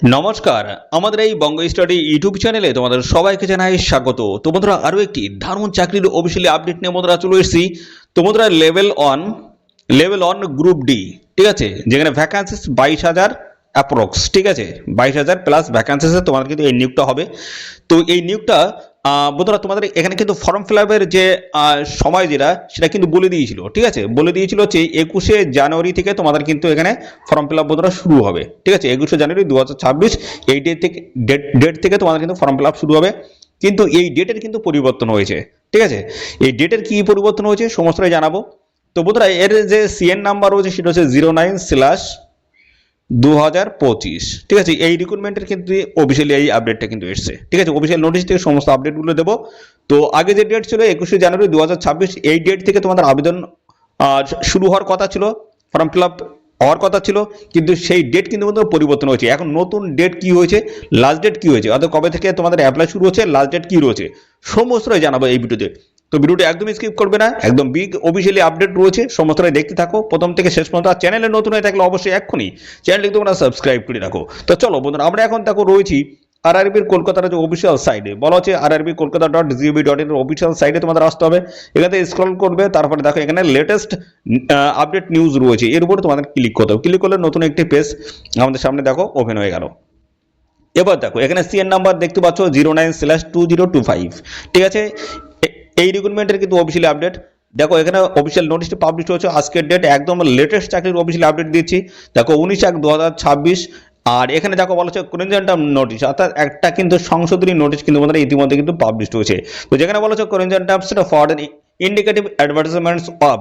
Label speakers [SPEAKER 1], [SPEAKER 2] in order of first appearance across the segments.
[SPEAKER 1] নমস্কার, আমাদের এই বঙ্গ স্টাডি ইউটিউব চ্যানেলে তোমাদের সবাইকে জানাই স্বাগত। তো বন্ধুরা, আরও একটি দারুণ চাকরির অফিসিয়ালি আপডেট নিয়ে বন্ধুরা চলে এসেছি। তো বন্ধুরা level one level one group D ঠিক আছে? যেখানে ভ্যাকান্সিস বাইশ হাজার অ্যাপ্রক্স ঠিক আছে? বাইশ হাজার প্লাস ভ্যাকান্সিসে তোমাদের কিন্তু এই নিয়োগটা হবে। তো এই নিয়োগটা বন্ধুরা, তোমাদের এখানে কিন্তু ফর্ম ফিল আপের যে সময় যেটা, সেটা কিন্তু বলে দিয়েছিল, ঠিক আছে? বলে দিয়েছিল যে, একুশে জানুয়ারি থেকে তোমাদের কিন্তু এখানে ফর্ম ফিল আপ বন্ধুরা শুরু হবে, ঠিক আছে? একুশে জানুয়ারি দু হাজার ছাব্বিশ, এই ডেট থেকে ডেট ডেট থেকে তোমাদের কিন্তু ফর্ম ফিল আপ শুরু হবে। কিন্তু এই ডেটের কিন্তু পরিবর্তন হয়েছে, ঠিক আছে? এই ডেটের কি পরিবর্তন হয়েছে, সমস্তটাই জানাব। তো বন্ধুরা, এর যে সিএন নাম্বার রয়েছে, সেটা হচ্ছে জিরো নাইন স্ল্যাশ দু হাজার পঁচিশ। ঠিক আছে, এই রিক্রুটমেন্টের কিন্তু অফিসিয়ালি এই আপডেটটা কিন্তু এসছে। ঠিক আছে অফিসিয়াল নোটিশ থেকে সমস্ত আপডেটগুলো দেবো। তো আগে যে ডেট ছিল একুশে জানুয়ারি দু হাজার ছাব্বিশ, এই ডেট থেকে তোমাদের আবেদন শুরু হওয়ার কথা ছিল ফর্ম ফিল আপ হওয়ার কথা ছিল, কিন্তু সেই ডেট কিন্তু পরিবর্তন হয়েছে। এখন নতুন ডেট কি হয়েছে লাস্ট ডেট কি হয়েছে, অর্থাৎ কবে থেকে তোমাদের অ্যাপ্লাই শুরু হচ্ছে লাস্ট ডেট কি রয়েছে, সমস্তটাই জানাব এই ভিডিওতে তো ভিডিওটি একদমই স্কিপ করবে না। একদম বিগ অফিসিয়ালি আপডেট রয়েছে, সমস্তটাই দেখতে থাকো। প্রথম থেকে শেষ পর্যন্ত আর চ্যানেলে নতুন হয়ে থাকলে অবশ্যই এক্ষুনি চ্যানেলটি তোমরা সাবস্ক্রাইব করে রাখো। তো চলো বন্ধুরা, আমরা এখন দেখো রয়েছি আরআরবির কলকাতার যে অফিসিয়াল সাইডে বলা হচ্ছে আরআরবি কলকাতা ডট জিওবি ডট ইন অফিসিয়াল সাইডে তোমাদের আসতে হবে। এখান স্ক্রল করবে, তারপরে দেখো এখানে লেটেস্ট আপডেট নিউজ রয়েছে। এর উপরে তোমাদের ক্লিক করতে হবে। ক্লিক করলে নতুন একটি পেজ আমাদের সামনে দেখো ওপেন হয়ে গেল। এবার দেখো, এখানে সিএন নাম্বার দেখতে পাচ্ছ zero nine slash two zero two five ঠিক আছে? এই রিক্রুটমেন্টের কিন্তু অফিসিয়ালি আপডেট দেখো, এখানে অফিসিয়াল নোটিশটি পাবলিশ হয়েছে। আজকের ডেট একদম লেটেস্ট চাকরির অফিসিয়াল আপডেট দিচ্ছি। দেখো, উনিশ এক দু আর এখানে দেখো বলা হচ্ছে করেঞ্জান্টাম নোটিশ অর্থাৎ একটা কিন্তু সংশোধনী নোটিশ কিন্তু আমাদের ইতিমধ্যে কিন্তু পাবলিশ হয়েছে। তো যেখানে বলা হচ্ছে সেটা ফর ইন্ডিকেটিভ অ্যাডভার্টাইজমেন্টস অফ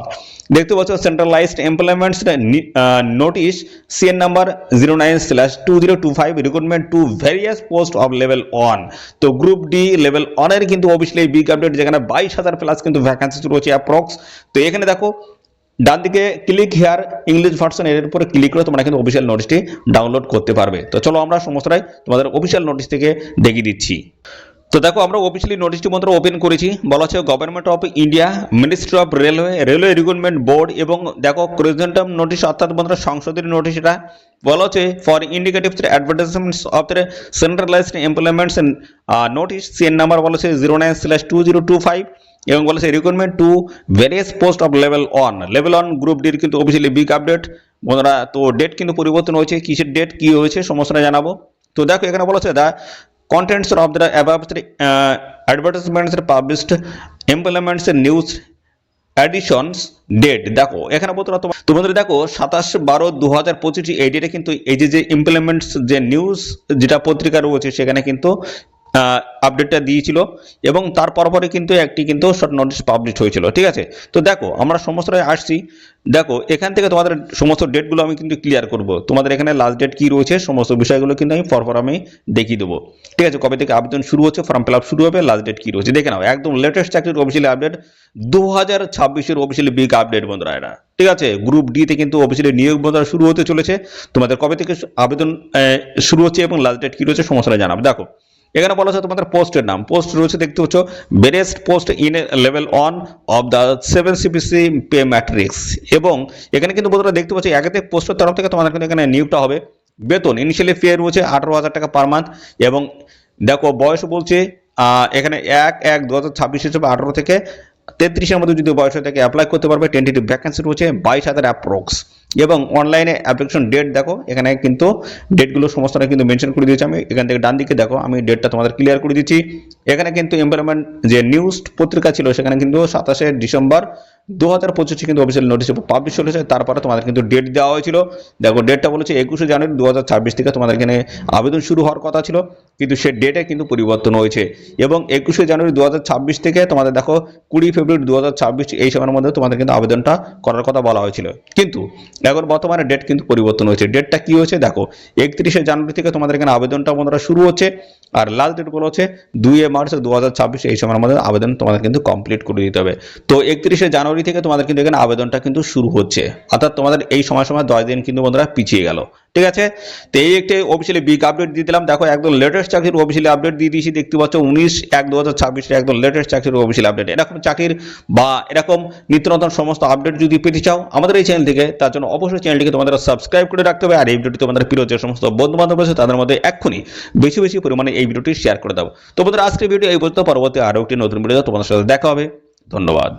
[SPEAKER 1] দেখতে পাচ্ছ centralised employments notice CN number zero nine slash two zero two five recruitment to various post of level one তো গ্রুপ ডি লেভেল ওয়ানের কিন্তু অবভিয়াসলি বিগ আপডেট যেখানে বাইশ হাজার প্লাস কিন্তু ভ্যাকান্সি রয়েছে অ্যাপ্রক্স তো এখানে দেখো, ডান দিকে ক্লিক হেয়ার ইংলিশ ভার্সন এর উপরে ক্লিক করে তোমরা কিন্তু অফিসিয়াল নোটিশটি ডাউনলোড করতে পারবে। তো চলো আমরা সমস্তটাই তোমাদের অফিসিয়াল নোটিশ থেকে দেখিয়ে দিচ্ছি। তো দেখো, আমরা অফিসিয়ালি নোটিশটি মাত্র ওপেন করেছি। বলা হচ্ছে government of India ministry of railway railway recruitment board এবং দেখো প্রেজেন্টাম নোটিশ অর্থাৎ বন্ধুরা সংশোধনী নোটিশ এটা বলা হচ্ছে for indicative advertisements of the centralised employments notice CN number বলা হচ্ছে zero nine slash two zero two five এবং বলেছে recruitment to various post of level one level one group ডির কিন্তু অফিসিয়ালি বিগ আপডেট বন্ধুরা, তো ডেট কিন্তু পরিবর্তন হয়েছে, কিসের ডেট কি হয়েছে সমস্যাটা জানাব। তো দেখো, এখানে বলা হচ্ছে the contents of the above uh, advertisements published employments news editions date দেখো এখানে বন্ধুরা তোমাদের দেখো সাতাশ বারো দু হাজার পঁচিশ এই ডেটে কিন্তু এই যে যে ইমপ্লিমেন্টস যে নিউজ যেটা পত্রিকা রয়েছে সেখানে কিন্তু আপডেটটা দিয়েছিল এবং তার পরপরে কিন্তু একটি কিন্তু শর্ট নোটিশ পাবলিশ হয়েছিল, ঠিক আছে? তো দেখো, আমরা সমস্তটাই আসছি। দেখো, এখান থেকে তোমাদের সমস্ত ডেটগুলো আমি কিন্তু ক্লিয়ার করব। তোমাদের এখানে লাস্ট ডেট কি রয়েছে, সমস্ত বিষয়গুলো কিন্তু আমি পরপর আমি দেখিয়ে দেবো। ঠিক আছে, কবে থেকে আবেদন শুরু হচ্ছে ফর্ম ফিল শুরু হবে লাস্ট ডেট কি রয়েছে, দেখে নাও। একদম লেটেস্ট চাকরির অফিসিয়ালি আপডেট দু হাজার ছাব্বিশের অফিসিয়ালি বিগ আপডেট বন্ধুরা এটা ঠিক আছে গ্রুপ ডিতে কিন্তু অফিসিয়ালি নিয়োগ বন্ধুরা শুরু হতে চলেছে। তোমাদের কবে থেকে আবেদন শুরু হচ্ছে এবং লাস্ট ডেট কি রয়েছে সমস্যাটা জানাবে। দেখো এখানে বলা হচ্ছে তোমাদের পোস্টের নাম। পোস্ট রয়েছে, দেখতে পাচ্ছ বেরেস্ট post in level one of the seven CPC pay matrix. এবং এখানে কিন্তু বন্ধুরা দেখতে পাচ্ছ একাধিক পোস্টের তরফ থেকে তোমাদের কিন্তু এখানে নিয়োগটা হবে। বেতন ইনিশিয়ালি পে রয়েছে আঠারো হাজার টাকা পার মান্থ এবং দেখো, বয়স বলছে এখানে এক এক দু হাজার ছাব্বিশ হিসেবে আঠারো থেকে তেত্রিশের মধ্যে যদি বয়স হয়ে থাকে অ্যাপ্লাই করতে পারবে। টেন্টেটিভ ভ্যাকেন্সি রয়েছে বাইশ হাজার অ্যাপ্রক্স এবং অনলাইনে অ্যাপ্লিকেশন ডেট দেখো, এখানে কিন্তু ডেটগুলো সমস্তটা কিন্তু মেনশন করে দিয়েছি আমি। এখান থেকে ডান দিকে দেখো, আমি ডেটটা তোমাদের ক্লিয়ার করে দিচ্ছি। এখানে কিন্তু এমপ্লয়মেন্ট যে নিউজ পত্রিকা ছিল, সেখানে কিন্তু সাতাশে ডিসেম্বর দু হাজার পঁচিশে কিন্তু অফিসিয়াল নোটিশ পাবলিশ হয়েছে তারপরে তোমাদের কিন্তু ডেট দেওয়া হয়েছিল। দেখো ডেটটা বলেছে একুশে জানুয়ারি দু হাজার ছাব্বিশ থেকে তোমাদের এখানে আবেদন শুরু হওয়ার কথা ছিল, কিন্তু সে ডেটে কিন্তু পরিবর্তন হয়েছে। এবং একুশে জানুয়ারি দু হাজার ছাব্বিশ থেকে তোমাদের দেখো কুড়ি ফেব্রুয়ারি দু হাজার ছাব্বিশ এই সময়ের মধ্যে তোমাদের কিন্তু আবেদনটা করার কথা বলা হয়েছিল। কিন্তু এখন বর্তমানে ডেট কিন্তু পরিবর্তন হয়েছে। ডেটটা কি হয়েছে? দেখো, একত্রিশে জানুয়ারি থেকে তোমাদের এখানে আবেদনটা বন্ধুরা শুরু হচ্ছে। আর লাস্ট ডেট বলা হচ্ছে দুই মার্চ দু হাজার ছাব্বিশ, এই সময়ের মধ্যে আবেদন তোমাদের কিন্তু কমপ্লিট করে দিতে হবে। তো একত্রিশে জানুয়ারি থেকে তোমাদের কিন্তু এখানে আবেদনটা কিন্তু শুরু হচ্ছে। অর্থাৎ তোমাদের এই সময় সময় দশ দিন কিন্তু বন্ধুরা পিছিয়ে গেল। ঠিক আছে? তো এই একটি অফিসিয়ালি বিগ আপডেট দিয়ে দিলাম। দেখো, একদম লেটেস্ট চাকরির অফিসিয়ালি আপডেট দিয়ে দিয়েছি। দেখতে পাচ্ছ, উনিশ এক দু হাজার ছাব্বিশের একদম লেটেস্ট চাকরির অফিসিয়াল আপডেট এরকম চাকরির বা এরকম নিত্য নতুন সমস্ত আপডেট যদি পেতে চাও, আমাদের এই চ্যানেল থেকে, তার জন্য অবশ্যই চ্যানেলটিকে তোমাদের সাবস্ক্রাইব করে রাখতে হবে। আর এই ভিডিওটি তোমাদের প্রিয় যে সমস্ত বন্ধু বান্ধব রয়েছে, তাদের মধ্যে এক্ষুনি বেশি বেশি পরিমাণে এই ভিডিওটি শেয়ার করে দাও। তো বন্ধুরা, আজকের ভিডিও এই পর্যন্ত। পরবর্তী আরও একটি নতুন ভিডিও তোমাদের সাথে দেখা হবে। ধন্যবাদ।